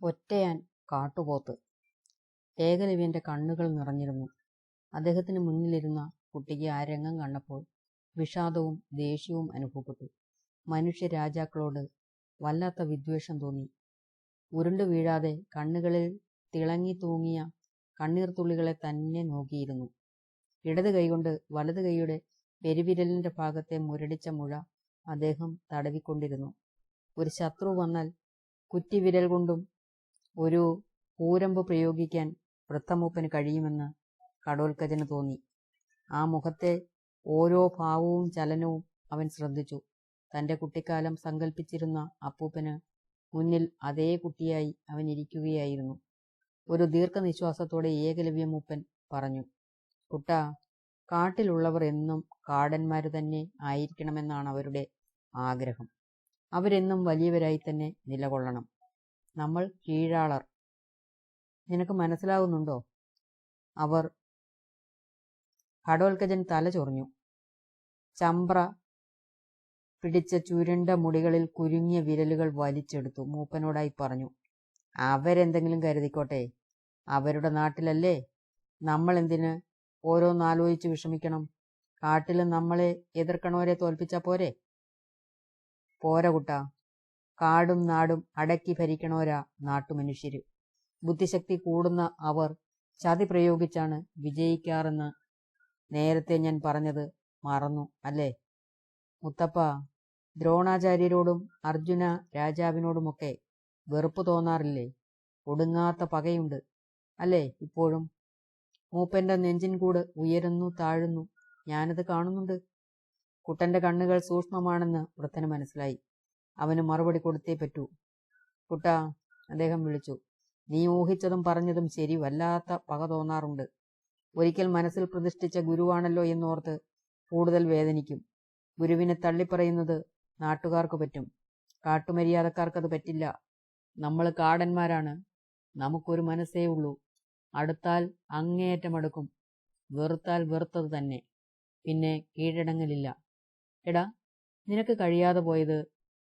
ഒറ്റയാൻ കാട്ടുപോത്ത്. ഏകലവ്യന്റെ കണ്ണുകൾ നിറഞ്ഞിരുന്നു. അദ്ദേഹത്തിന് മുന്നിലിരുന്ന കുട്ടിക്ക് ആ രംഗം കണ്ടപ്പോൾ വിഷാദവും ദേഷ്യവും അനുഭവപ്പെട്ടു. മനുഷ്യ രാജാക്കളോട് വല്ലാത്ത വിദ്വേഷം തോന്നി. ഉരുണ്ടു വീഴാതെ കണ്ണുകളിൽ തിളങ്ങി തൂങ്ങിയ കണ്ണീർത്തുള്ളികളെ തന്നെ നോക്കിയിരുന്നു. ഇടത് കൈകൊണ്ട് വലത് കൈയുടെ പെരുവിരലിന്റെ ഭാഗത്തെ മുരടിച്ച മുഴ അദ്ദേഹം തടവിക്കൊണ്ടിരുന്നു. ഒരു ശത്രു വന്നാൽ കുറ്റിവിരൽ കൊണ്ടും ഒരു പൂരമ്പ് പ്രയോഗിക്കാൻ വൃത്തമൂപ്പന് കഴിയുമെന്ന് കടോൽക്കജന് തോന്നി. ആ മുഖത്തെ ഓരോ ഭാവവും ചലനവും അവൻ ശ്രദ്ധിച്ചു. തന്റെ കുട്ടിക്കാലം സങ്കല്പിച്ചിരുന്ന അപ്പൂപ്പന് മുന്നിൽ അതേ കുട്ടിയായി അവൻ ഇരിക്കുകയായിരുന്നു. ഒരു ദീർഘനിശ്വാസത്തോടെ ഏകലവ്യമൂപ്പൻ പറഞ്ഞു കുട്ടാ കാട്ടിലുള്ളവർ എന്നും കാടന്മാര് തന്നെ ആയിരിക്കണമെന്നാണ് അവരുടെ ആഗ്രഹം. അവരെന്നും വലിയവരായി തന്നെ നിലകൊള്ളണം. നമ്മൾ കീഴാളർ. നിനക്ക് മനസ്സിലാകുന്നുണ്ടോ അവർ കടോൽക്കജൻ തല ചൊറിഞ്ഞു. ചമ്പ്ര പിടിച്ച ചുരുണ്ട മുടികളിൽ കുരുങ്ങിയ വിരലുകൾ വലിച്ചെടുത്തു. മൂപ്പനോടായി പറഞ്ഞു അവരെന്തെങ്കിലും കരുതിക്കോട്ടെ. അവരുടെ നാട്ടിലല്ലേ നമ്മൾ എന്തിന് ഓരോന്നാലോചിച്ച് വിഷമിക്കണം? കാട്ടിൽ നമ്മളെ എതിർക്കണവരെ തോൽപ്പിച്ചാ പോരെ? പോര കുട്ടാ. കാടും നാടും അടക്കി ഭരിക്കണോരാ നാട്ടുമനുഷ്യര്. ബുദ്ധിശക്തി കൂടുന്ന അവർ ചതി പ്രയോഗിച്ചാണ് വിജയിക്കാറെന്ന് നേരത്തെ ഞാൻ പറഞ്ഞത് മറന്നു അല്ലേ? മുത്തപ്പ ദ്രോണാചാര്യരോടും അർജുന രാജാവിനോടുമൊക്കെ വെറുപ്പ് തോന്നാറില്ലേ? ഒടുങ്ങാത്ത പകയുണ്ട് അല്ലേ? ഇപ്പോഴും മൂപ്പന്റെ നെഞ്ചിൻ കൂട് ഉയരുന്നു താഴുന്നു. ഞാനത് കാണുന്നുണ്ട്. കുട്ടന്റെ കണ്ണുകൾ സൂക്ഷ്മമാണെന്ന് വൃത്തന് മനസ്സിലായി. അവന് മറുപടി കൊടുത്തേ പറ്റൂ. കുട്ട അദ്ദേഹം വിളിച്ചു. നീ ഊഹിച്ചതും പറഞ്ഞതും ശരി വല്ലാത്ത പക തോന്നാറുണ്ട്. ഒരിക്കൽ മനസ്സിൽ പ്രതിഷ്ഠിച്ച ഗുരുവാണല്ലോ എന്നോർത്ത് കൂടുതൽ വേദനിക്കും. ഗുരുവിനെ തള്ളിപ്പറയുന്നത് നാട്ടുകാർക്ക് പറ്റും. കാട്ടുമര്യാദക്കാർക്കത് പറ്റില്ല. നമ്മൾ കാടന്മാരാണ്. നമുക്കൊരു മനസ്സേ ഉള്ളൂ. അടുത്താൽ അങ്ങേയറ്റം അടുക്കും വെറുത്താൽ വെറുത്തത് തന്നെ. പിന്നെ കീഴടങ്ങലില്ല. എടാ നിനക്ക് കഴിയാതെ പോയത്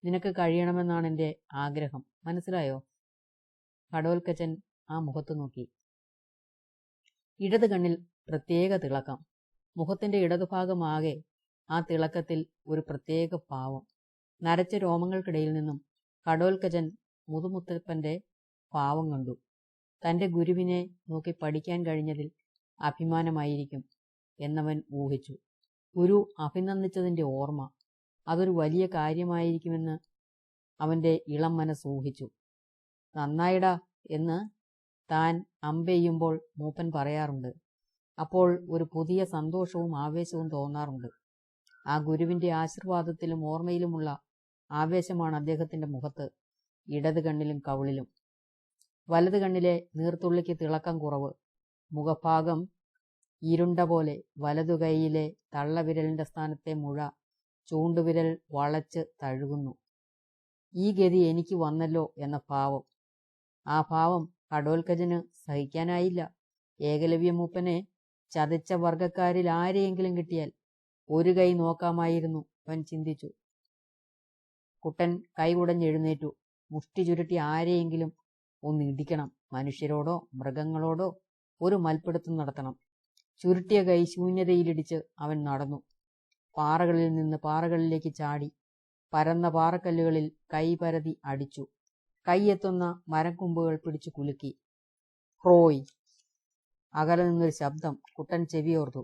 നിനക്ക് കഴിയണമെന്നാണ് എന്റെ ആഗ്രഹം. മനസ്സിലായോ? കടോൽക്കച്ചൻ ആ മുഖത്ത് നോക്കി. ഇടത് കണ്ണിൽ പ്രത്യേക തിളക്കം. മുഖത്തിന്റെ ഇടതുഭാഗമാകെ ആ തിളക്കത്തിൽ ഒരു പ്രത്യേക ഭാവം നരച്ച രോമങ്ങൾക്കിടയിൽ നിന്നും കടോൽക്കജൻ മുതുമുത്തപ്പന്റെ ഭാവം കണ്ടു. തന്റെ ഗുരുവിനെ നോക്കി പഠിക്കാൻ കഴിഞ്ഞതിൽ അഭിമാനമായിരിക്കും എന്നവൻ ഊഹിച്ചു. ഗുരു അഭിനന്ദിച്ചതിന്റെ ഓർമ്മ അതൊരു വലിയ കാര്യമായിരിക്കുമെന്ന് അവന്റെ ഇളം മനസ്സ് ഊഹിച്ചു. നന്നായിടാ എന്ന് താൻ അമ്പെയ്യുമ്പോൾ മൂപ്പൻ പറയാറുണ്ട്. അപ്പോൾ ഒരു പുതിയ സന്തോഷവും ആവേശവും തോന്നാറുണ്ട്. ആ ഗുരുവിന്റെ ആശീർവാദത്തിലും ഓർമ്മയിലുമുള്ള ആവേശമാണ് അദ്ദേഹത്തിന്റെ മുഖത്ത് ഇടത് കണ്ണിലും കവിളിലും. വലത് കണ്ണിലെ നീർത്തുള്ളിക്ക് തിളക്കം കുറവ് മുഖഭാഗം ഇരുണ്ട പോലെ വലതു കൈയിലെ തള്ളവിരലിന്റെ സ്ഥാനത്തെ മുഴ ചൂണ്ടുവിരൽ വളച്ച് തഴുകുന്നു. ഈ ഗതി എനിക്ക് വന്നല്ലോ എന്ന ഭാവം ആ ഭാവം കടോൽക്കജന് സഹിക്കാനായില്ല. ഏകലവ്യമൂപ്പനെ ചതച്ച വർഗക്കാരിൽ ആരെയെങ്കിലും കിട്ടിയാൽ ഒരു കൈ നോക്കാമായിരുന്നു അവൻ ചിന്തിച്ചു. കുട്ടൻ കൈകുടഞ്ഞെഴുന്നേറ്റു മുഷ്ടി ചുരുട്ടി ആരെയെങ്കിലും ഒന്ന് ഇടിക്കണം. മനുഷ്യരോടോ മൃഗങ്ങളോടോ ഒരു മൽപ്പിടുത്തം നടത്തണം. ചുരുട്ടിയ കൈ ശൂന്യതയിലിടിച്ച് അവൻ നടന്നു. പാറകളിൽ നിന്ന് പാറകളിലേക്ക് ചാടി പരന്ന പാറക്കല്ലുകളിൽ കൈപരതി അടിച്ചു. കൈയെത്തുന്ന മരക്കൊമ്പുകൾ പിടിച്ചു കുലുക്കി. റോയ്. അകലെ നിന്നൊരു ശബ്ദം കുട്ടൻ ചെവിയോർത്തു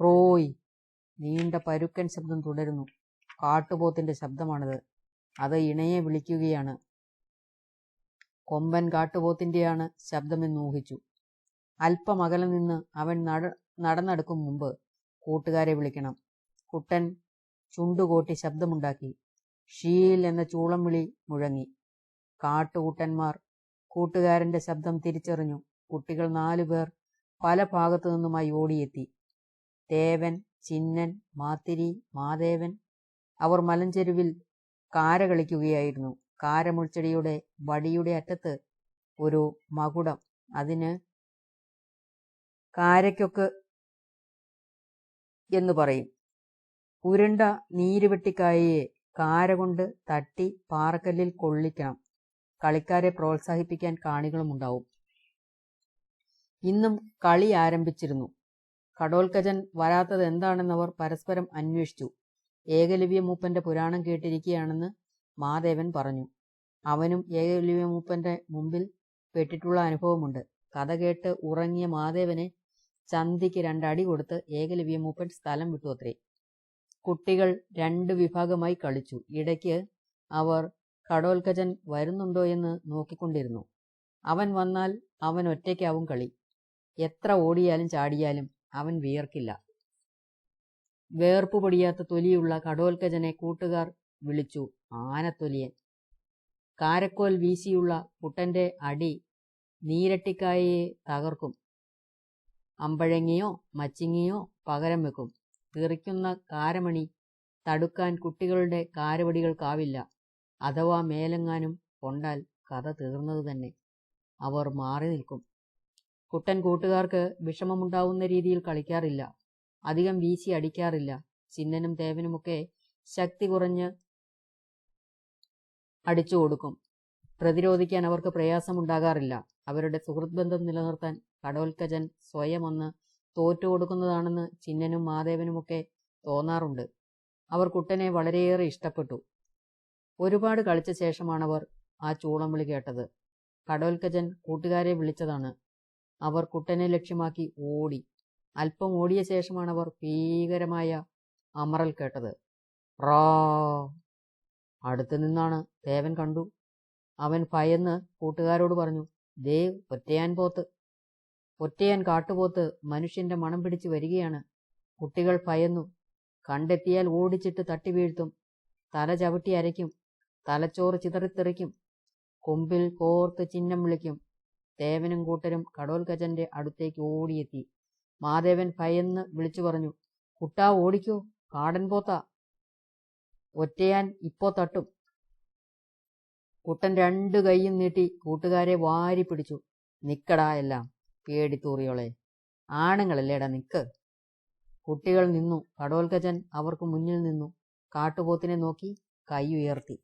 റോയ്. നീണ്ട പരുക്കൻ ശബ്ദം തുടരുന്നു. കാട്ടുപോത്തിന്റെ ശബ്ദമാണിത്. അത് ഇണയെ വിളിക്കുകയാണ്. കൊമ്പൻ കാട്ടുപോത്തിന്റെയാണ് ശബ്ദമെന്ന് ഊഹിച്ചു. അല്പം അകലെ നിന്ന് അവൻ നട നടന്നെടുക്കും മുമ്പ് കൂട്ടുകാരെ വിളിക്കണം. കുട്ടൻ ചുണ്ടുകോട്ടി ശബ്ദമുണ്ടാക്കി. ഷീൽ എന്ന ചൂളം വിളി മുഴങ്ങി. കാട്ടുകൂട്ടന്മാർ കൂട്ടുകാരന്റെ ശബ്ദം തിരിച്ചറിഞ്ഞു. കുട്ടികൾ നാലുപേർ പല ഭാഗത്തു നിന്നുമായി ഓടിയെത്തി. തേവൻ ചിന്നൻ മാത്തിരി മാദേവൻ അവർ മലഞ്ചെരുവിൽ കാര കളിക്കുകയായിരുന്നു കാരമുൾച്ചെടിയുടെ വടിയുടെ അറ്റത്ത് ഒരു മകുടം. അതിന് കാരയ്ക്കൊക്കെ എന്ന് പറയും. ഉരുണ്ട നീരുവെട്ടിക്കായയെ കാര കൊണ്ട് തട്ടി പാറക്കല്ലിൽ കൊള്ളിക്കണം. കളിക്കാരെ പ്രോത്സാഹിപ്പിക്കാൻ കാണികളുമുണ്ടാവും. ഇന്നും കളി ആരംഭിച്ചിരുന്നു. കടോൽക്കജൻ വരാത്തത് എന്താണെന്നവർ പരസ്പരം അന്വേഷിച്ചു. ഏകലവ്യ മൂപ്പന്റെ പുരാണം കേട്ടിരിക്കുകയാണെന്ന് മാദേവൻ പറഞ്ഞു. അവനും ഏകലവ്യ മൂപ്പന്റെ മുമ്പിൽ പെട്ടിട്ടുള്ള അനുഭവമുണ്ട്. കഥ കേട്ട് ഉറങ്ങിയ മാദേവനെ ചന്തിക്ക് രണ്ടടി കൊടുത്ത് ഏകലവ്യ മൂപ്പൻ സ്ഥലം വിട്ടു അത്രേ. കുട്ടികൾ രണ്ട് വിഭാഗമായി കളിച്ചു. ഇടയ്ക്ക് അവർ കടോൽക്കജൻ വരുന്നുണ്ടോ എന്ന് നോക്കിക്കൊണ്ടിരുന്നു. അവൻ വന്നാൽ അവൻ ഒറ്റയ്ക്കാവും കളി. എത്ര ഓടിയാലും ചാടിയാലും അവൻ വിയർക്കില്ല. വേർപ്പ് പൊടിയാത്ത തൊലിയുള്ള കടോൽക്കജനെ കൂട്ടുകാർ വിളിച്ചു ആനത്തൊലിയൻ കാരക്കോൽ വീശിയുള്ള പുട്ടന്റെ അടി നീരട്ടിക്കായയെ തകർക്കും. അമ്പഴങ്ങിയോ മച്ചിങ്ങിയോ പകരം വെക്കും. തെറിക്കുന്ന കാരമണി തടുക്കാൻ കുട്ടികളുടെ കാരവടികൾക്കാവില്ല. അഥവാ മേലെങ്ങാനും കൊണ്ടാൽ കഥ തീർന്നതു തന്നെ. അവർ മാറി നിൽക്കും. കുട്ടൻ കൂട്ടുകാർക്ക് വിഷമമുണ്ടാവുന്ന രീതിയിൽ കളിക്കാറില്ല. അധികം വീശി അടിക്കാറില്ല. ചിന്നനും തേവനുമൊക്കെ ശക്തി കുറഞ്ഞ് അടിച്ചു കൊടുക്കും. പ്രതിരോധിക്കാൻ അവർക്ക് പ്രയാസമുണ്ടാകാറില്ല. അവരുടെ സുഹൃത്ത് ബന്ധം നിലനിർത്താൻ കടോൽക്കജൻ സ്വയം ഒന്ന് തോറ്റു കൊടുക്കുന്നതാണെന്ന് ചിന്നനും മാധേവനുമൊക്കെ തോന്നാറുണ്ട്. അവർ കുട്ടനെ വളരെയേറെ ഇഷ്ടപ്പെട്ടു. ഒരുപാട് കളിച്ച ശേഷമാണവർ ആ ചൂളം വിളി കേട്ടത്. കടോൽക്കജൻ കൂട്ടുകാരെ വിളിച്ചതാണ്. അവർ കുട്ടനെ ലക്ഷ്യമാക്കി ഓടി. അല്പം ഓടിയ ശേഷമാണവർ ഭീകരമായ അമറൽ കേട്ടത്. റാ! അടുത്തു നിന്നാണ് ദേവൻ കണ്ടു. അവൻ ഭയന്ന് കൂട്ടുകാരോട് പറഞ്ഞു ദേവ് ഒറ്റയാൻ പോത്ത് ഒറ്റയാൻ കാട്ടുപോത്ത് മനുഷ്യന്റെ മണം പിടിച്ചു വരികയാണ്. കുട്ടികൾ ഭയന്നു. കണ്ടെത്തിയാൽ ഓടിച്ചിട്ട് തട്ടി വീഴ്ത്തും. തല ചവിട്ടി അരയ്ക്കും. തലച്ചോറ് ചിതറിത്തെറിക്കും. കൊമ്പിൽ കോർത്ത് ചിഹ്നം വിളിക്കും. ദേവനും കൂട്ടരും കടോൽഗജന്റെ അടുത്തേക്ക് ഓടിയെത്തി. മാധേവൻ ഭയന്ന് വിളിച്ചു പറഞ്ഞു കുട്ടാ ഓടിക്കോ. കാടൻ പോത്ത. ഒറ്റയാൻ ഇപ്പോ തട്ടും. കുട്ടൻ രണ്ടു കൈയും നീട്ടി കൂട്ടുകാരെ വാരി പിടിച്ചു നിക്കടാ എല്ലാം. പേടിത്തൂറിയോളെ ആണുങ്ങളല്ലേടാ നിക്ക്. കുട്ടികൾ നിന്നു. കടോൽക്കജൻ അവർക്ക് മുന്നിൽ നിന്നു. കാട്ടുപോത്തിനെ നോക്കി കൈ ഉയർത്തി.